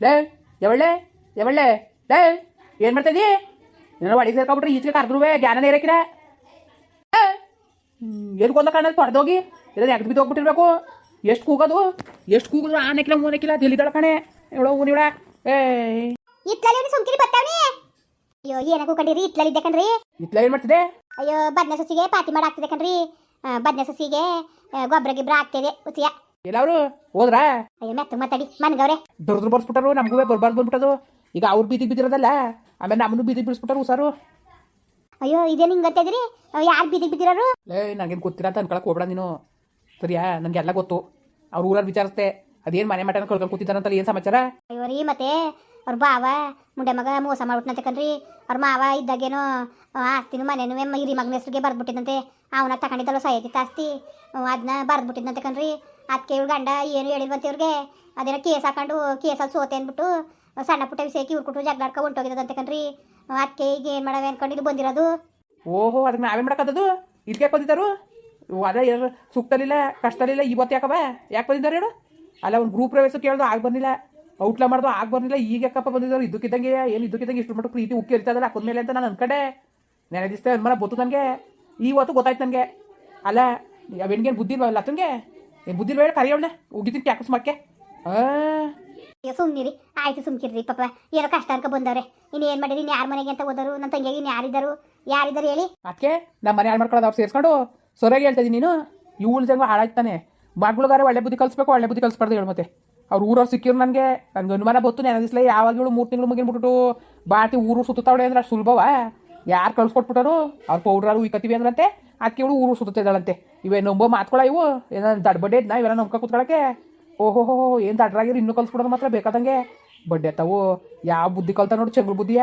ಲೇ ಯಾವಳ್ಳೆ ಯಾವಳ್ಳೆ ಲೇ ಏನು ಮಾಡ್ತಾ ಇದೀ ಏನೋ ಒಳಗೆ ಸೇರ್ಕೊಬಿಟ್ರೆ ಈಚೆಗೆ ಕರೆದ್ರುವೆ ಜ್ಞಾನನೇ ಏನು ಕೊಂದ ಕಾಣದು ತೊಡೆದೋಗಿ? ಇಲ್ಲ ಎಗ್ದು ಬಿದ್ದು ಹೋಗ್ಬಿಟ್ಟಿರ್ಬೇಕು ಎಷ್ಟು ಕೂಗೋದು? ಎಷ್ಟು ಕೂಗಿದ್ರು ಆನೆಕಿಲ್ಲ ಮೂನೆಕಿಲ್ಲ ದಿಲ್ಲಿದಳ ಕಣೆ? ಇವಳು ಊನಿವಳ ಏ ಇತ್ಲಲ್ಲಿ ಸುಮ್ಕಿರಿ ಬರ್ತಾವ್ನಿ ಅಯ್ಯೋ ಏನಕ್ಕೂ ಕಂಡಿರಿ ಇತ್ಲಲ್ಲಿ ಇದ್ದೆ ಕಣ್ರಿ. ಇತ್ಲ ಏನು ಮಾಡ್ತಿದೆ ಅಯ್ಯೋ ಬದ್ನೆ ಸಸಿಗೆ ಪಾತಿ ಮಾಡಾಕ್ತಿದೆ ಕಣ್ರಿ. ಬದನೆ ಸಸಿಗೆ ಗೊಬ್ಬರ ಗಿಬ್ಬರ ಆಗ್ತಿದೆ ಉಚಿಯ ಎಲ್ಲವರು? ಹೋದ್ರ? ಅಯ್ಯೋ ಮೆತ್ತ ಮಾತಾಡಿ ಮನ್ಗವ್ರೆ ದುರ್ದ್ರು ಬರ್ಸ್ಬಿಟ್ಟಾರು ನಮಗೂ ಬರ್ಬಾರ್ದು ಬಂದ್ಬಿಟ್ಟದು ಈಗ ಅವ್ರು ಬೀದಿ ಬಿದ್ದಿರೋದಲ್ಲ ಆಮೇಲೆ ನಮ್ಮನ್ನು ಬೀದಿ ಬಿಡಿಸ್ಬಿಟ್ಟಾರು ಹುಷಾರು ಅಯ್ಯೋ ಇದೇನು ನಿಂಗೆ ಇದ್ರಿ ಯಾರು ಬೀದಿ ಬಿದ್ದಿರೋರು? ಏ ನನಗೇನು ಗೊತ್ತಿಲ್ಲ ಅಂತ ಅನ್ಕೊಳಕ್ ಹೋಗ್ಬೇಡ ನೀನು. ಸರಿಯಾ? ನನಗೆಲ್ಲ ಗೊತ್ತು. ಅವ್ರ ಊರಲ್ಲಿ ವಿಚಾರಿಸ್ತೆ ಅದೇನು ಮನೆ ಮಟನ ಕಳ್ಕೊಂಡು ಕೂತಿದ್ದಾರಂತಲ್ಲ ಏನು ಸಮಾಚಾರ? ಅಯ್ಯೋ ರೀ ಮತ್ತೆ ಅವ್ರ ಬಾವ ಮುಂಡೆ ಮಗ ಮೋಸ ಮಾಡ್ಬಿಟ್ನಂತೆ ಕಣ್ರಿ. ಅವ್ರ ಮಾವ ಇದ್ದಾಗೇನೋ ಆಸ್ತಿನೂ ಮನೇನು ಹಿರಿ ಮಗನ ಹೆಸ್ರಿಗೆ ಬರ್ದ್ಬಿಟ್ಟಿದ್ದಂತೆ ಅವನ ತಗೊಂಡಿದ್ದಲ್ಲ ಸಹಿತ ಆಸ್ತಿ ಅದನ್ನ ಬರ್ದ್ಬಿಟ್ಟಿದ್ದಂತೆ ಕಣ್ರಿ. ಅದಕ್ಕೆ ಇವ್ರ ಗಂಡ ಏನು ಹೇಳಿಲ್ವಂತೆ ಇವ್ರಿಗೆ? ಅದೇನೋ ಕೇಸ್ ಹಾಕೊಂಡು ಕೇಸಲ್ಲಿ ಸೋತೆ ಅಂದ್ಬಿಟ್ಟು ಸಣ್ಣ ಪುಟ್ಟ ವಿಷಯಕ್ಕೆ ಇವ್ರು ಕೊಟ್ಟು ಜಗ್ಲಾಡ್ಕೊ ಅಂತ ಕಣ್ರಿ. ಅದಕ್ಕೆ ಈಗ ಏನು ಮಾಡವೆ ಅನ್ಕೊಂಡು ಇದು ಬಂದಿರೋದು? ಓಹೋ ಅದಕ್ಕೆ ನಾವೇ ಮಾಡಕ್ಕದ್ದು ಇದಕ್ಕೆ ಬಂದಿದ್ದಾರು? ಅದೇ ಏನು ಸುಕ್ತಲಿಲ್ಲ, ಕಷ್ಟಲಿಲ್ಲ, ಇವತ್ತು ಯಾಕಪ್ಪ ಯಾಕೆ ಬಂದಿದ್ದಾರೆ ಹೇಳು? ಅಲ್ಲ ಒಂದು ಗ್ರೂಪ್ ಪ್ರವೇಶ ಕೇಳ್ದು ಆಗ ಬಂದಿಲ್ಲ ಔಟ್ಲ ಮಾಡ್ದು ಆಗ ಬಂದಿಲ್ಲ ಈಗ ಯಾಕಪ್ಪ ಬಂದಿದ್ದಾರೆ? ಇದಕ್ಕಿದ್ದಂಗೆ ಏನು ಇದಕ್ಕಿದ್ದಂಗೆ ಇಷ್ಟು ಮಟ್ಟ ಪ್ರೀತಿ ಉಕ್ಕಿ ಇರ್ತದಲ್ಲ ಮೇಲೆ ಅಂತ ನಾನು ಅನ್ಕಡೆ. ನೆನೆ ದಿವಸ ಅನುಮಾನ ಗೊತ್ತು ನನಗೆ ಇವತ್ತು ಗೊತ್ತಾಯ್ತು ನನಗೆ ಅಲ್ಲ ಅವೆಣ್ಗೇನು ಬುದ್ಧಿ ಇಲ್ವಲ್ಲ ಅತ್ತಂಗೆ? ಏನು ಬೇಡ ಇಲ್ವ? ಕರಿ ಕರಿಯೋಣ ಉಗಿತೀನಿ ಕ್ಯಾಕಸ್ ಹಾಂ ಅಯ್ಯೋ ಸುಮ್ಮನಿರಿ ಆಯ್ತು ಸುಮ್ಕಿರ್ರಿ ಪಾಪ. ಏನೋ ಕಷ್ಟ ಅನ್ಕೊ ಬಂದವ್ರೆ. ಇನ್ನು ಏನು ಮಾಡಿರಿ? ಇನ್ನು ಯಾರ ಮನೆಗೆ ಅಂತ ಓದರು ನನ್ನ ತಂಗಿಗೆ ಇನ್ನು ಯಾರಿದ್ದಾರು? ಯಾರಿದ್ದಾರೆ ಹೇಳಿ? ಅದಕ್ಕೆ ನಮ್ಮ ಮನೆ ಹಾಳು ಮಾಡ್ಕೊಳ್ಳೋದು ಅವ್ರು ಸೇರ್ಸ್ಕೊಂಡು ಸೊರೆಗೆ ಹೇಳ್ತಾ ಇದೀನಿ ನೀನು. ಇವಳು ಜಂಗ ಹಾಳಾಯ್ತಾನೆ ಮಗ್ಳುಗಾರೆ ಒಳ್ಳೆ ಬುದ್ಧಿ ಕಲಿಸ್ಬೇಕು ಒಳ್ಳೆ ಬುದ್ಧಿ ಕಲಿಸ್ಬಾರ್ದು ಹೇಳು ಮತ್ತೆ. ಅವ್ರು ಊರವ್ರು ಸಿಕ್ಕಿರು ನನಗೆ. ನನಗೆ ಅನುಮಾನ ಬತ್ತು ನೆನದಿಸ್ಲ ಯಾವಾಗ ಇವಳು ಮೂರು ತಿಂಗಳು ಮುಗಿನ್ಬಿಟ್ಟು ಬಾಟಿ ಊರು ಸುತ್ತಾವಳೆ ಅಂದ್ರೆ ಸುಲಭವ? ಯಾರು ಕಳ್ಸ್ಕೊಟ್ಬಿಟ್ಟರು? ಅವ್ರು ಪೌಡ್ರಾರು ಇಕ್ಕತ್ತೀವಿ ಅಂದ್ರಂತೆ. ಅದಕ್ಕೆ ಇವಳು ಊರು ಸುತ್ತಿದ್ದಾಳಂತೆ ಇವೇ ನಂಬೋ ಮಾತ್ಕೊಳ ಇವು? ಏನೋ ದಡ್ ಬಡ್ಡೆ ಇದ್ನ? ಇವೆಲ್ಲ ನಂಬ್ಕೊ ಕೂತ್ಕೊಳಕ್ಕೆ? ಓಹೋ, ಹೋ ಏನು ದಡ್ರಾಗಿರು ಇನ್ನೂ ಕಲ್ಸ್ಬಿಡೋದು ಮಾತ್ರ ಬೇಕಾದಂಗೆ. ಬಡ್ಡೆ ತಾವು, ಯಾವ ಬುದ್ಧಿ ಕಲ್ತ ನೋಡಿ ಚೆಂಗ್ಳು ಬುದ್ಧಿಯ?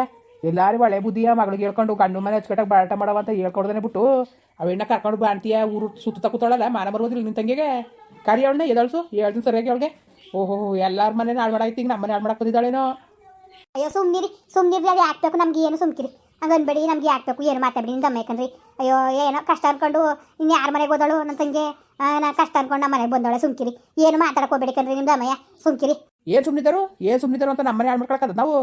ಎಲ್ಲಾರು ಒಳ್ಳೆ ಬುದ್ಧಿಯ ಮಗಳಿಗೆ ಹೇಳ್ಕೊಂಡು ಗಂಡು ಮನೆ ಹಚ್ಕಟ್ಟಾಗ ಬಾಟ ಮಾಡವ ಅಂತ ಹೇಳ್ಕೊಡ್ದೇನೆ ಬಿಟ್ಟು ಅವೆಣ್ಣ ಕರ್ಕೊಂಡು ಬಾಣ್ತೀಯ ಊರು ಸುತ್ತ ಕೂತಾಳಲ್ಲ, ಮಾನ ಬರೋದಿಲ್ಲ ನಿನ್ನ ತಂಗಿಗೆ? ಕರಿ ಅವಳನ್ನ, ಎದಳ್ಸು, ಹೇಳ್ತೀನಿ ಸರಿಯಾಗಿ ಅವಳಿಗೆ. ಓಹೋ ಎಲ್ಲಾರ ಮನೆ ಹಾಳು ಐತಿ ಈಗ ನಮ್ಮ ಮನೆ ಹಾಳು ಮಾಡಕ್ಕೆ ಬಂದಿದ್ದಾಳೇನೋ? ಅಯ್ಯೋ ಸುಮ್ಮನಿರಿ ಸುಮ್ಮನಿರಿ ಅದು ನಮ್ಗೆ ಏನು ಸುಮ್ಕಿರಿ. ಹಂಗೆ ನಮ್ಗೆ ನಮ್ಗೆ ಯಾಕ್ಬೇಕು ಏನು ಮಾತಾಡ್ಬೇಡಿ ನಿಮ್ಮ ದಮ್ಮ ಯಾಕಂದ್ರಿ? ಅಯ್ಯೋ, ಏನೋ ಕಷ್ಟ ಅನ್ಕೊಂಡು ಇನ್ನು ಯಾರ ಮನೆಗೆ ಹೋದಳು ನನ್ನ ತಂಗಿ? ನಾ ಕಷ್ಟ ಅನ್ಕೊಂಡು ನಮ್ಮ ಮನೆಗೆ ಬಂದವಳೆ ಸುಮ್ಕಿರಿ. ಏನು ಮಾತಾಡಕೋಬೇಡಿ ಕಣ್ರಿ ನಿಮ್ಮ ದಮ್ಮಯ್ಯ ಸುಮ್ಕಿರಿ. ಏನು ಸುಮ್ಮನಿದ್ದರು ಏನು ಸುಮ್ಮನಿದ್ದರು ಅಂತ ನಮ್ಮ ಮನೆ ಹಾಳು ಮಾಡ್ಕೊಳಕ್ಕದ ನಾವು?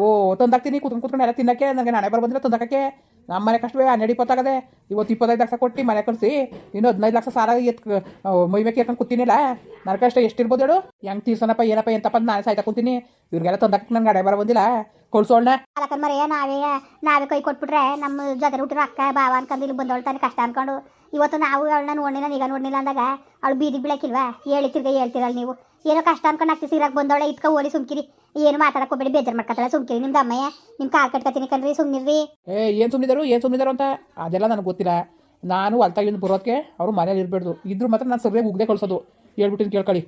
ಓ, ತಂದಾಕ್ತೀನಿ, ಕೂತ್ಕೊಂಡು ಕೂತ್ಕೊಂಡು ಎಲ್ಲ ತಿನ್ನಕ್ಕೆ, ನನಗೆ ನಾಳೆ ಬರ ಬಂದಿಲ್ಲ ತಂದಾಕಕ್ಕೆ. ನಮ್ಮ ಮನೆ ಕಷ್ಟವೇ ಹನ್ನೆರಡು ಇಪ್ಪತ್ತಾಗದೆ, ಇವತ್ತು ಇಪ್ಪತ್ತೈದು ಲಕ್ಷ ಕೊಟ್ಟು ಮನೆ ಕಳಿಸಿ ಇನ್ನು ಹದಿನೈದು ಲಕ್ಷ ಸಾಲ ಎತ್ ಮೈಮೇಕೆ ಎತ್ಕೊಂಡು ಕೂತಿನಿಲ್ಲ. ನನ್ನ ಕಷ್ಟ ಎಷ್ಟಿರ್ಬೋದು ಹೇಳು. ಹೆಂಗೆ ತೀರ್ಸೋಣಪ್ಪ ಏನಪ್ಪ, ಎಂತಪ್ಪ ನಾನು ಸಾಯ್ತಾ ಕೂತೀನಿ. ಇವ್ರಿಗೆಲ್ಲ ತಂದಕ್ಕೆ ನನ್ನ ಗಾಡಿ ಬರ ಬಂದಿಲ್ಲ. ಕೊಡ್ಸೋಣ ನಾವೀಗ ನಾವೇ ನಾವೇ ಕೈ ಕೊಟ್ಬಿಟ್ರೆ ನಮ್ಮ ಜೊತೆ ಹುಟ್ಟಿರೋ ಅಕ್ಕ ಬಾವ ಅನ್ಕೊಂಡು ಇಲ್ಲಿ ಬಂದವಳು ತಾನೆ ಕಷ್ಟ ಅನ್ಕೊಂಡು. ಇವತ್ತು ನಾವು ಅವಳನ್ನ ನೋಡಿಲ್ಲ ಈಗ ನೋಡಲಿಲ್ಲ ಅಂದಾಗ ಅವಳು ಬೀದಿಗೆ ಬಿಳಕಿಲ್ವಾ? ಹೇಳ್ತಿರ್ಗ ಹೇಳ್ತಿರಲ್ಲ ನೀವು. ಏನೋ ಕಷ್ಟ ಅನ್ಕೊಂಡು ಅಕ್ಕಿ ಸೀರಾಗಿ ಬಂದವಳೆ, ಇದ್ಕ ಓಲಿ ಸುಮ್ಕಿರಿ. ಏನು ಮಾತಾಡಕ್ ಹೋಗ್ಬೇಡಿ ಬೇಜಾರು ಮಾಡ್ಕೊತಾಳೆ ಸುಮ್ಕಿರಿ ನಿಮ್ದು ಅಮ್ಮಯ್ಯ ನಿಮ್ ಕಾಲ್ ಕಟ್ಕೊತೀನಿ ಕಣ್ರಿ ಸುಮ್ನಿರ್ರಿ. ಏ ಏನು ಏನ್ ಏನು ಅಂತ? ಅದೆಲ್ಲ ನನಗೆ ಗೊತ್ತಿಲ್ಲ. ನಾನು ಅಲ್ತಾಗಿಂದ ಬರೋದಕ್ಕೆ ಅವ್ರು ಮನೇಲಿ ಇರಬೇಡ್ದು. ಇದ್ರು ಮಾತ್ರ ನಾನು ಸರಿಯಾಗಿ ಉಗ್ದೆ ಕಳ್ಸೋದು. ಹೇಳ್ಬಿಟ್ಟಿನ ಕೇಳ್ಕೊಳ್ಳಿ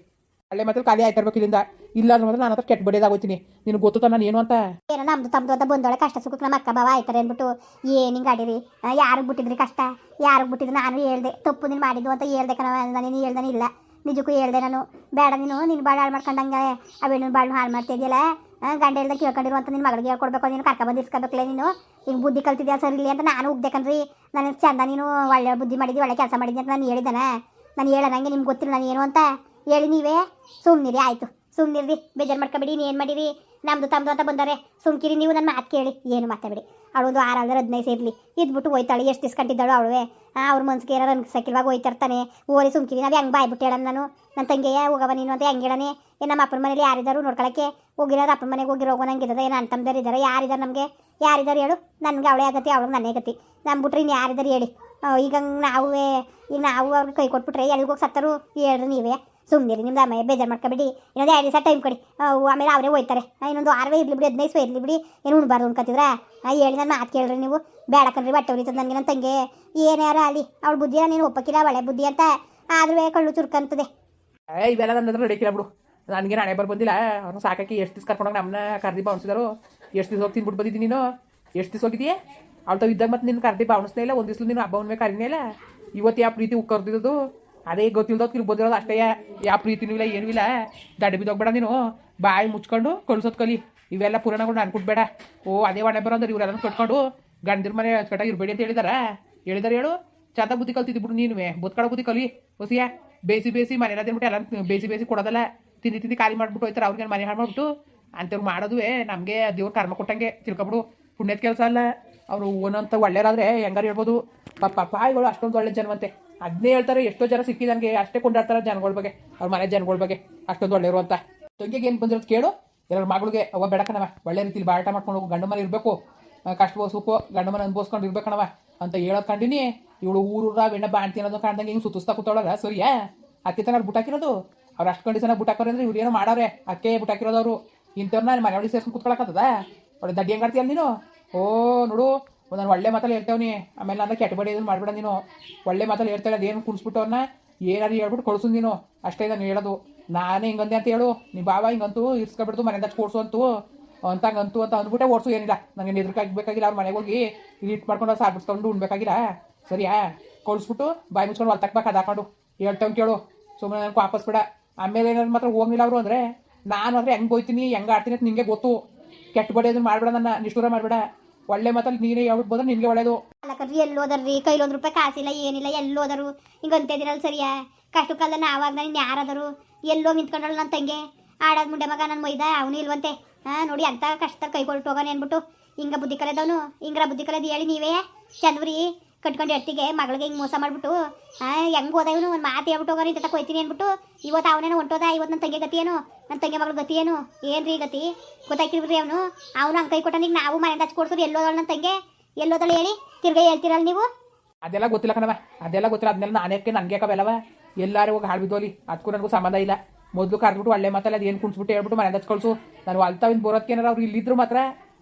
ಅಲ್ಲೇ ಮಾತ್ರ ಖಾಲಿ ಆಯ್ತಾ ಇರ್ಬೇಕು ಇಲ್ಲಿಂದ. ಇಲ್ಲ ಅಂದ್ರೆ ಮಾತ್ರ ನಾನು ಹತ್ರ ಕೆಟ್ಟ ಬಡಿಯೋದಾಗೋಯ್ತೀನಿ ನಿನಗೆ ಗೊತ್ತು ನಾನು ಏನು ಅಂತ? ಏನೋ ನಮ್ದು ತಮ್ದು ಅಂತ ಬಂದೋಳೆ ಕಷ್ಟ ಸುಖಕ್ಕೆ ನಮ್ಮ ಅಕ್ಕ ಬಾವ ಆಯ್ತಾರೆ ಅಂದ್ಬಿಟ್ಟು ಏನು ಹಿಂಗೆ ಆಡಿರಿ? ಯಾರಿಗೆ ಬಿಟ್ಟಿದ್ರಿ ಕಷ್ಟ? ಯಾರಿಗೆ ಬಿಟ್ಟಿದ್ರು? ನಾನು ಹೇಳ್ದೆ ತಪ್ಪು ನೀನು ಮಾಡಿದ್ದು ಅಂತ ಹೇಳ್ದೆ ಕಣ ನಾನು ಹೇಳ್ದಾನೆ ಇಲ್ಲ ನಿಜಕ್ಕೂ ಹೇಳ್ದೆ ನಾನು. ಬೇಡ ನೀನು ನಿನ್ನ ಬಾಳು ಹಾಳು ಮಾಡ್ಕೊಂಡಂಗೆ. ಅವೇನು ಬಾಳು ಹಾಳು ಮಾಡ್ತಿದ್ಯಲ್ಲ? ಗಂಡ ಹೇಳ್ದ ಕೇಳ್ಕೊಂಡಿರು ಅಂತ ನಿನ್ನ ಮಗಳಿಗೆ ಹೇಳ್ಕೊಡ್ಬೇಕು ನೀನು ಕರ್ಕ ಬಂದು ಇಸ್ಕೋಬೇಕಲ್ಲ ನೀನು. ಈಗ ಬುದ್ಧಿ ಕಲ್ತಿದ್ಯಾ ಸರ್ ಇಲ್ಲಿ ಅಂತ ನಾನು ಉಗ್ದೇಕನ್ರಿ. ನನಗೆ ಚಂದ ನೀನು, ಒಳ್ಳೆ ಬುದ್ಧಿ ಮಾಡಿದ್ದಿ ಒಳ್ಳೆ ಕೆಲಸ ಮಾಡಿದ್ದೆ ಅಂತ ನಾನು ಹೇಳಿದ್ದಾನೆ ನಾನು ಹೇಳೋದಂಗೆ ನಿಮ್ಗೆ ಗೊತ್ತಿಲ್ಲ ನಾನು ಏನು ಅಂತ. ಹೇಳಿ ನೀವೇ. ಸುಮ್ಮನಿರಿ ಆಯಿತು. ಸುಮ್ಮನಿರ್ರಿ ಬೇಜಾರು ಮಾಡ್ಕೊಬೇಡಿ ಏನು ಮಾಡಿರಿ? ನಮ್ದು ತಮ್ಮದು ಅಂತ ಬಂದಾರೆ. ಸುಮ್ಕಿರಿ ನೀವು ನನ್ನ ಮಾತು ಕೇಳಿ, ಏನು ಮಾತಾಡಿ ಅವಳೊಂದು ಆರು ಅಲ್ದ್ರೆ ಹದಿನೈದು ಸೇರ್ಲಿ. ಇದ್ಬಿಟ್ಟು ಹೋಯ್ತಾಳೆ, ಎಷ್ಟು ದಿವ್ಸ ಕಂಟಿದ್ದಾಳು ಅವಳುವೆ ಅವ್ರ ಮನ್ಸಿಗೆ ಏನಾರು ಅನ್ಸಕ್ಕಿಲ್ವಾಗ ಹೋಯ್ತಿರ್ತಾನೆ. ಓರಿ ಸುಮ್ಕಿರಿ, ನಾವು ಹೆಂಗೆ ಬಾಯ್ಬಿಟ್ಟು ಹೇಳೋಣ ನಾನು? ನನ್ನ ತಂಗಿಯ ಹೋಗವ ನೀನು ಅಂತ ಹೆಂಗೆ ಹೇಳನೆ ಏನು ನಮ್ಮ ಅಪ್ಪನ ಮನೇಲಿ ಯಾರಿದ್ದಾರು ನೋಡ್ಕೊಳಕ್ಕೆ? ಹೋಗಿರೋದು ಅಪ್ಪನ ಮನೆಗೆ ಹೋಗಿರೋ ಇದ್ದಾರೆ ಏನು ಅಂತಂದ್ರೆ ಇದ್ದಾರೆ ಯಾರಿದ್ದಾರೆ ನಮಗೆ? ಯಾರಿದ್ದಾರೆ ಹೇಳು, ನನಗೆ ಅವಳೇ ಆಗತ್ತೆ ಅವಳು ನನ್ನೇ ಆಗತ್ತೆ. ನಮ್ಮ ಬಿಟ್ರಿ ಇನ್ನು ಯಾರಿದ್ದಾರೆ ಹೇಳಿ ಈಗ ನಾವೇ ಈಗ ನಾವು ಅವ್ರಿಗೆ ಕೈ ಕೊಟ್ಬಿಟ್ರೆ ಎಲ್ಲಿಗೋಗಿ ಸತ್ತರು ಹೇಳ್ರಿ ನೀವೇ. ಸುಮ್ಮನಿರಿ ನಿಮ್ದು ಆಮೇಲೆ ಬೇಜಾರು ಮಾಡ್ಕೊಬೇಡಿ. ಇನ್ನೊಂದು ಎರಡು ದಿವಸ ಟೈಮ್ ಕೊಡಿ. ಆಮೇಲೆ ಅವರೇ ಹೋಯ್ತಾರೆ ಇನ್ನೊಂದು ಆರವೇ ಇರಲಿ ಬಿಡಿ, ಹದಿನೈದು ಸಹ ಇರಲಿ ಬಿಡಿ. ಏನು ಉಣ್ಬಾರ್ದು ಅನ್ಕೋತಿದ್ರ ಹೇಳಿ ನನ್ನ ಮಾತು ಕೇಳ್ರಿ ನೀವು. ಬೇಡ ಕಣ್ರಿ, ಬಟ್ಟೆ ಹೊಡಿತದ ನನಗೆ ನನ್ನ ತಂಗೆ. ಏನಾರ ಅಲ್ಲಿ ಅವ್ಳ ಬುದ್ಧಿಯ ನೀನು ಒಪ್ಪಕ್ಕಿಲ್ಲ, ಒಳ್ಳೆ ಬುದ್ಧಿ ಅಂತ. ಆದ್ರೂ ಕಳ್ಳು ಚುರುಕಂತದೆ. ಇವೆಲ್ಲ ನನ್ನ ಹತ್ರ ನಡೀಕಿಲ್ಲ ಬಿಡು. ನನಗೆ ನಾಳೆ ಬರ್ ಬಂದಿಲ್ಲ ಅವ್ರನ್ನ ಸಾಕಿ ಎಷ್ಟು ದಿವ್ಸ ಕರ್ಕೊಂಡೋಗಿ ನಮ್ಮನ್ನ ಕರ್ದಿ ಬಾವಣಿಸಿದಾರು ಎಷ್ಟು ದಿವಸ ಹೋಗಿ ತಿನ್ಬಿಟ್ಟು ಬಂದಿದ್ದೀನಿ ನೀನು? ಎಷ್ಟು ದಿವಸ ಹೋಗಿದೀಯ ಅವ್ಳು ತಾವು ಇದ್ದಾಗ ಮತ್ತೆ ನಿನ್ನ ಕರ್ದಿ ಬಾವಣಿಸ್ನೇ ಇಲ್ಲ. ಒಂದು ದಿವ್ಸ ನೀನು ಹಬ್ಬ ಮೇಲೆ ಕರಿನೇ ಇಲ್ಲ. ಇವತ್ತು ಯಾವ ಪ್ರೀತಿ ಉಕ್ಕರ್ದಿದ್ದು ಅದೇ ಗೊತ್ತಿಲ್ದೋದು ತಿರುಗಿ ಬಂದಿರೋದು ಅಷ್ಟೇ. ಯಾವ ಪ್ರೀತಿನೂ ಇಲ್ಲ, ಏನೂ ಇಲ್ಲ. ದಡ್ಡ ಬಿದ್ದೋಗ್ಬೇಡ ನೀನು. ಬಾಯಿ ಮುಚ್ಕೊಂಡು ಕಳ್ಸೋದು ಕಲಿ. ಇವೆಲ್ಲ ಪುರಾಣಗಳು ಅನ್ಕೊಟ್ಬೇಡ ಓ, ಅದೇ ಒಡೆ ಬರೋದ್ರೆ ಇವ್ರೆಲ್ಲ ಕಟ್ಕೊಂಡು ಗಂಡಿರ ಮನೆ ಕಟ್ಟಾಗಿ ಇರಬೇಡಿ ಅಂತ ಹೇಳಿದಾರ. ಹೇಳಿದಾರೆ ಹೇಳು. ಚಂದ ಬುದ್ಧಿ ಕಲ್ತಿದ್ಬಿಡು ನೀನು ಕಡ ಬುದ್ಧಿ ಕಲಿ. ಹೊಸಿಯ ಬೇಸಿ ಬೇಸಿ ಮನೆ ಅಂದ್ಬಿಟ್ಟು ಎಲ್ಲ ಬೇಸಿ ಬೇಸಿ ಕೊಡೋದಲ್ಲ. ತಿಂದು ತಿಂದು ಖಾಲಿ ಮಾಡ್ಬಿಟ್ಟು ಹೋಯ್ತಾರೆ. ಅವ್ರಿಗೆ ಮನೆ ಹಾಳು ಮಾಡ್ಬಿಟ್ಟು? ಅಂಥವ್ರು ಮಾಡೋದುವೆ. ನಮಗೆ ದೇವ್ರ ಕರ್ಮ ಕೊಟ್ಟಂಗೆ ತಿಳ್ಕೊಬಿಡು. ಪುಣ್ಯದ ಕೆಲಸ ಅಲ್ಲ. ಅವರು ಓನಂತ ಒಳ್ಳೆಯರಾದರೆ ಹೆಂಗಾರು ಹೇಳ್ಬೋದು. ಪಾಪ ಪಾಯಿಗಳು ಅಷ್ಟೊಂದು ಒಳ್ಳೆ ಜನವಂತೆ ಅದನ್ನೇ ಹೇಳ್ತಾರೆ, ಎಷ್ಟೋ ಜನ ಸಿಕ್ಕಿದಂಗೆ ಅಷ್ಟೇ ಕೊಂಡಾಡ್ತಾರೆ ಜನಗಳ ಬಗ್ಗೆ, ಅವ್ರ ಮನೆ ಜನಗಳ ಬಗ್ಗೆ, ಅಷ್ಟೊಂದು ಒಳ್ಳೆಯರು ಅಂತ. ತಂಗಿಗೆ ಏನು ಬಂದಿರೋದು ಕೇಳು, ಎಲ್ಲರ ಮಗಳಿಗೆ ಅವ ಬೇಡಕಣವ ಒಳ್ಳೆ ರೀತಿಲಿ ಬಾಟ ಮಾಡ್ಕೊಂಡು ಹೋಗು ಗಂಡು ಮನೆ ಇರಬೇಕು. ಕಷ್ಟ ಸುಖೋ ಗಂಡು ಮನೆ ಅನ್ಭವಿಸ್ಕೊಂಡು ಇರ್ಬೇಕಣವ ಅಂತ ಹೇಳೋದು ಕಂಡಿನಿ. ಇವಳು ಊರೂರ ಬೆಣ್ಣ ಬಾಣ್ತಿ ಅನ್ನೋದು ಕಾಣ್ದಂಗೆ ಹಿಂಗೆ ಸುತ್ತಿಸ್ತಾ ಕೂತೊಳಗ ಸರಿಯಾ ಅಕ್ಕಿ ತನ ಬುಟ್ ಹಾಕಿರೋದು? ಅವ್ರು ಅಷ್ಟು ಬುಟ್ ಹಾಕೋರು ಅಂದ್ರೆ ಇವ್ರು ಏನೋ ಮಾಡೋರೆ ಅಕ್ಕೆ ಬುಟಾಕಿರೋದು ಅವರು. ಇಂಥವ್ರನ್ನ ಮನೆ ಒಳಗೆ ಸೇರ್ಸ್ಕೊಂಡು ಕೂತ್ಕೊಳಕತ್ತದ ಒಳ್ಳೆ ದಡ್ಡಿ ಹೆಂಗಾಡ್ತೀಯಲ್ಲ ನೀನು? ಓ, ನೋಡು ನಾನು ಒಳ್ಳೆ ಮಾತಲ್ಲಿ ಹೇಳ್ತೇವನಿ ಆಮೇಲೆ ನಾನು ಕೆಟ್ಟಬೇಡಿ ಇದನ್ನು ಮಾಡ್ಬೇಡ ನೀನು. ಒಳ್ಳೆ ಮಾತಲ್ಲಿ ಹೇಳ್ತಾರೆ ಅದೇನು ಕುಣಿಸ್ಬಿಟ್ಟು ಅವ್ರನ್ನ ಏನಾದ್ರು ಹೇಳ್ಬಿಟ್ಟು ಕಳ್ಸು ನೀನು. ಅಷ್ಟೇ ನಾನು ಹೇಳೋದು. ನಾನೇ ಹಿಂಗಂದೆ ಅಂತ ಹೇಳು. ನೀ ಬಾವ ಹಿಂಗಂತೂ ಇರ್ಸ್ಕೊಬಿಡ್ತು, ಮನೆಯಿಂದ ಕೊಡ್ಸು ಅಂತು. ಅಂತ ಅಂತ ಅಂದ್ಬಿಟ್ಟೆ ಓಡಿಸು, ಏನಿಲ್ಲ. ನನಗೆ ಎದುರ್ಕಾಗಬೇಕಾಗಿಲ್ಲ ಅವ್ರ ಮನೆಗೆ ಹೋಗಿ ಇಟ್ಟು ಮಾಡ್ಕೊಂಡು ಸಾಬಿಸ್ಕೊಂಡು ಉಣ್ಬೇಕಾಗಿಲ್ಲ. ಸರಿಯಾ? ಕಳಿಸ್ಬಿಟ್ಟು ಬಾಯಿ ಮುಚ್ಕೊಂಡು ಹೊಲ್ ತಕ್ಬೇಕು ಅದಾಕೊಂಡು ಹೇಳ್ತವ್ ಕೇಳು. ಸುಮ್ಮನೆ ನನಗೆ ವಾಪಸ್ ಬಿಡ. ಆಮೇಲೆ ಏನಾದ್ರು ಮಾತ್ರ ಹೋಗಿಲ್ಲ ಅವರು ಅಂದರೆ? ನಾನು ಅಂದರೆ ಹೆಂಗೆ ಹೋಯ್ತೀನಿ, ಹೆಂಗೆ ಆಡ್ತೀನಿ ಅಂತ ನಿಮಗೆ ಗೊತ್ತು. ಕೆಟ್ಟ ಬಡಿ ಅದನ್ನು ಮಾಡಬೇಡ ನನ್ನ, ನಿಷ್ಠೂರ ಮಾಡಬೇಡ. ಒಳ್ಳೆ ಮಾತಲ್ಲಿ ನೀನೇ ಯಾವ್ದು ನಿಮ್ಗೆ ಒಳ್ಳೇದು. ಅಲ್ಲಕರ್ರಿ ಎಲ್ಲೋದರ್ರಿ ಕೈಲಿ ಒಂದು ರೂಪಾಯಿ ಕಾಸಿಲ್ಲ, ಏನಿಲ್ಲ ಎಲ್ಲೋದರು ಹಿಂಗೆ ಅಂತಿದಿರಲ್ಲ ಸರಿಯಾ? ಕಷ್ಟ ಕಾಲ ನಾವಾಗ ನಾನು ಯಾರಾದರು. ಎಲ್ಲೋ ನಿಂತ್ಕೊಂಡಳು ನನ್ನ ತಂಗೆ? ಆಡೋದ್ ಮುಂಡೆ ಮಗ ನನ್ನ ಮೈದ, ಅವನು ಇಲ್ವಂತೆ. ಹಾ, ನೋಡಿ ಅಂತ ಕಷ್ಟ ಕೈ ಕೊಟ್ಟು ಅನ್ಬಿಟ್ಟು ಹಿಂಗ ಬುದ್ಧಿ ಕಲೆದವನು. ಹಿಂಗ್ರ ಬುದ್ಧಿ ಕಲೆದು ಹೇಳಿ ನೀವೇ. ಚಂದ್ರಿ ಕಟ್ಕೊಂಡು ಎಡ್ತಿಗೆ ಮಗಳಿಗೆ ಹಿಂಗೆ ಮೋಸ ಮಾಡ್ಬಿಟ್ಟು ಹೆಂಗೆ ಇವನು? ಒಂದು ಮಾತು ಹೇಳ್ಬಿಟ್ಟು ಹೋಗೋರಿ ಇಂತ ಕೊಯ್ತೀನಿ ಅಂದ್ಬಿಟ್ಟು ಇವತ್ತು ಅವನೇನೋ ಹೊಂಟೋದ? ಇವತ್ತು ನನ್ನ ತಂಗಿ ಗತಿ ಏನು? ನನ್ನ ತಂಗಿ ಮಗಳ ಗತಿ ಏನು? ಏನ್ರಿ ಗತಿ? ಗೊತ್ತಾಯ್ತಿರ್ಬಿಡ್ರಿ ಅವನು? ಅವನು ಹಂಗೆ ಕೈ ಕೊಟ್ಟನಿಗೆ ನಾವು ಮನೆಯಿಂದ ಹಚ್ಚಿ ಕೊಡ್ಸೋದು ಎಲ್ಲೋದಳು ನನ್ನ ತಂಗೆ? ಎಲ್ಲೋದಳು ಹೇಳಿ? ತಿರ್ಗಾ ಹೇಳ್ತೀರಲ್ಲ ನೀವು? ಅದೆಲ್ಲ ಗೊತ್ತಿಲ್ಲ ಕಣವ ಅದೆಲ್ಲ ಗೊತ್ತಿಲ್ಲ. ಅದನ್ನೆಲ್ಲ ನಾನೇಕೆ ನನಗೆ ಕವೆಲ್ಲವ ಎಲ್ಲರೂ ಹೋಗಿ ಹಾಳ್ಬಿದ್ದೋಲಿ ಅದಕ್ಕೂ ನನಗೂ ಸಂಬಂಧ ಇಲ್ಲ. ಮೊದಲು ಕರೆದ್ಬಿಟ್ಟು ಒಳ್ಳೆ ಮಾತಲ್ಲ, ಅದು ಏನು ಕುಣಿಸ್ಬಿಟ್ಟು ಹೇಳ್ಬಿಟ್ಟು ಮನೆ ಹಚ್ಕೊಳ್ಸು ನಾನು ಅಲ್ತಾವಿನ ಬರೋದಕ್ಕೆ ಏನಾರು ಅವ್ರು ಇಲ್ಲಿದ್ರು ಮಾತ್ರ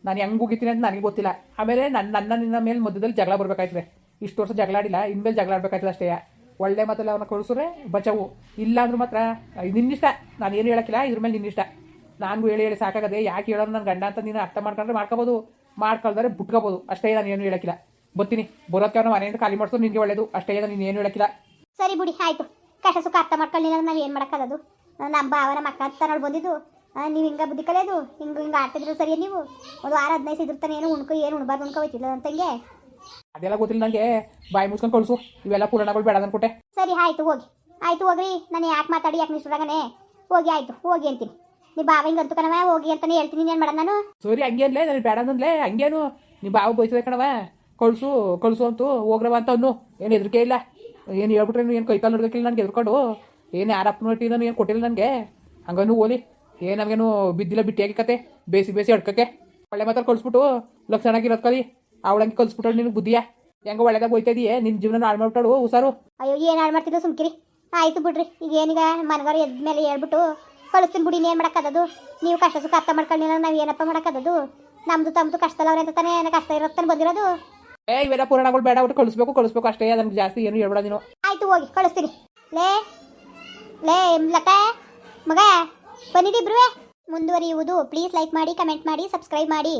ನಾನು ಹೆಂಗೆ ಹೋಗಿತೀನಿ ಅಂತ ನನಗೆ ಗೊತ್ತಿಲ್ಲ. ಆಮೇಲೆ ನನ್ನ ನನ್ನ ನಿನ್ನ ಮೇಲೆ ಮಧ್ಯದಲ್ಲಿ ಜಗಳ ಬರ್ಬೇಕಾಯ್ತದೆ. ಇಷ್ಟು ವರ್ಷ ಜಗಳಾಡಿಲ್ಲ ಇನ್ಮೇಲೆ ಜಗಳ ಆಡ್ಬೇಕಾಯ್ತದೆ ಅಷ್ಟೇ. ಒಳ್ಳೆ ಮಾತಲ್ಲಿ ಅವನ್ನ ಕಳಿಸ್ರೆ ಬಚಾವು. ಇಲ್ಲ ಅಂದ್ರೂ ಮಾತ್ರ ನಿನ್ನಿಷ್ಟ. ನಾನು ಏನು ಹೇಳಕ್ಕಿಲ್ಲ, ಇದ್ರ ಮೇಲೆ ನಿನ್ನಿಷ್ಟ. ನಾನು ಹೇಳಿ ಹೇಳಿ ಸಾಕಾಗದೆ ಯಾಕೆ ಹೇಳೋರು ನನ್ನ ಗಂಡ ಅಂತ ನೀನು ಅರ್ಥ ಮಾಡ್ಕೊಂಡ್ರೆ ಮಾಡ್ಕೋಬೋದು. ಮಾಡ್ಕೊಳ್ದಾರೆ ಬಿಟ್ಕೋಬೋದು. ಅಷ್ಟೇ ನಾನು ಏನು ಹೇಳಕ್ಕಿಲ್ಲ. ಬರ್ತೀನಿ. ಬರೋದಕ್ಕೆ ಅವ್ನ ಮನೆಯಿಂದ ಖಾಲಿ ಮಾಡಿಸೋದು ನಿನಗೆ ಒಳ್ಳೇದು. ಅಷ್ಟೇ ನೀನು ಏನು ಹೇಳಕ್ಕಿಲ್ಲ. ಸರಿ ಬಿಡಿ, ಆಯ್ತು. ಕಷ್ಟ ಸುಖ ಅರ್ಥ ಮಾಡ್ಕೊಳ್ಳಿಲ್ಲ ನಾವು ಏನು ಮಾಡೋಕ್ಕಾಗದು? ನಮ್ಮ ಭಾವನ ಮಕ್ಕ ಅಂತ ನೋಡಿ ಬಂದಿದ್ದು ನೀವು ಹಿಂಗೆ ಬುದ್ಧಿ ಕಲಿಯೋದು, ಹಿಂಗೆ ಹಿಂಗೆ ಆಡ್ತಿದ್ರು ಸರಿ ನೀವು? ಒಂದು ವಾರ ಹದಿನೈದು ಇದ್ದಿರ್ತಾನೆ ಏನು ಉಣ್ಕೊ, ಏನು ಉಣ್ಬಾರ್ದು ಉಣ್ಕೋ ಹೋಯ್ತಿಲ್ಲ ಅಂತಂಗೆ ಅದೆಲ್ಲ ಗೊತ್ತಿಲ್ಲ ನನಗೆ ಬಾಯಿ ಮುಚ್ಕೊಂಡು ಕಳಿಸು. ಇವೆಲ್ಲ ಪುರಾಣಗಳು ಬೇಡ ಅನ್ಕೊಟ್ಟೆ ಸರಿ ಆಯ್ತು ಹೋಗಿ. ಆಯ್ತು ಹೋಗ್ರಿ. ನಾನು ಯಾಕೆ ಮಾತಾಡಿ ಯಾಕೆ ನಿಷ್ಠರಾಗನೆ ಹೋಗಿ ಆಯ್ತು ಹೋಗಿ ಅಂತೀನಿ. ನೀ ಬಾವ ಹಿಂಗೆ ಕಣವ ಹೋಗಿ ಅಂತಾನೆ ಹೇಳ್ತೀನಿ. ಏನು ಮಾಡೋಣ ನಾನು? ಸರಿ ಹಂಗೆ ಅನ್ಲೇ. ನಾನು ಬೇಡ ಅಂದ್ಲೇ ಹಂಗೇನು? ನೀ ಬಾವು ಬೈತದೆ ಕಣವ ಕಳಿಸು ಕಳಿಸು ಅಂತೂ. ಹೋಗ್ರವ ಅಂತ ಅನ್ನು. ಏನು ಹೆದರಿಕೆ ಇಲ್ಲ. ಏನು ಹೇಳ್ಬಿಟ್ರೆ ಏನು ಕೈಕಾಲು ನೋಡ್ಬೇಕಿಲ್ಲ ನನಗೆ ಎದ್ಕೊಂಡು ಏನು ಯಾರಪ್ಪನ ಹೊಟ್ಟಿ ನಾನು ಏನು ಕೊಟ್ಟಿಲ್ಲ ನನಗೆ. ಹಂಗನು ಓಲಿ ಏನು ನಮಗೇನು ಬಿದ್ದಿಲ್ಲ ಬಿಟ್ಟಿಯಾಗಿ ಕತೆ. ಬೇಸಿ ಬೇಸಿ ಅಡ್ಕಕ್ಕೆ. ಒಳ್ಳೆ ಮಾತಾಡಿ ಕಳಿಸ್ಬಿಟ್ಟು ಲಕ್ಷಣಾಗಿರೋದು ಕಲಿ. ಅವಳಂಗೆ ಕಲಿಸ್ಬಿಟ್ಟಳು ನಿನ್ ಬುದ್ಧಿಯಾ? ಹೆಂಗ ಒಳ್ಳೆದಾಗ ಹೋಯ್ತಾ ಇದೀಯ? ನಿನ್ನ ಜೀವನ ಹಾಳು ಮಾಡ್ಬಿಟ್ಟಳು ಹುಷಾರು? ಅಯ್ಯೋ ಏನು ಹಾಳು ಮಾಡ್ತಿದ್ದು ಸುಮ್ಕಿರಿ. ಆಯ್ತು ಬಿಡ್ರಿ. ಈಗ ಏನೀಗ ಮನಗಾರು ಎದ್ದ ಮೇಲೆ ಹೇಳ್ಬಿಟ್ಟು ಕಳಿಸ್ತೀನಿ ಬಿಡಿ ಏನು ಮಾಡೋಕ್ಕದದು ನೀವು ಕಷ್ಟ ಸುಖ ಅರ್ಥ ಮಾಡ್ಕೊಂಡಿಲ್ಲ ನಾವು ಏನಪ್ಪ ಮಾಡೋಕ್ಕದದು ನಮ್ದು ತಮ್ಮದು ಕಷ್ಟದವ್ರೆ ಅಂತ ತಾನೇ ಕಷ್ಟ ಇರತ್ತ ಬಂದಿರೋದು? ಏ ಇವೆಲ್ಲ ಪುರಾಣಗಳು ಬೇಡ ಬಿಟ್ಟು ಕಳಿಸ್ಬೇಕು ಕಳಿಸ್ಬೇಕು ಅಷ್ಟೇ ಅದನ್ನ ಜಾಸ್ತಿ ಏನು ಹೇಳ್ಬೇಡ ನೀನು. ಆಯ್ತು ಹೋಗಿ ಕಳಿಸ್ತೀನಿ. ಲೇ ಲೇ ಲಕ್ಕ ಮಗ ಬ್ರುವೆ. ಮುಂದುವರಿಯುವುದು ಪ್ಲೀಸ್ ಲೈಕ್ ಮಾಡಿ ಕಮೆಂಟ್ ಮಾಡಿ ಸಬ್ಸ್ಕ್ರೈಬ್ ಮಾಡಿ.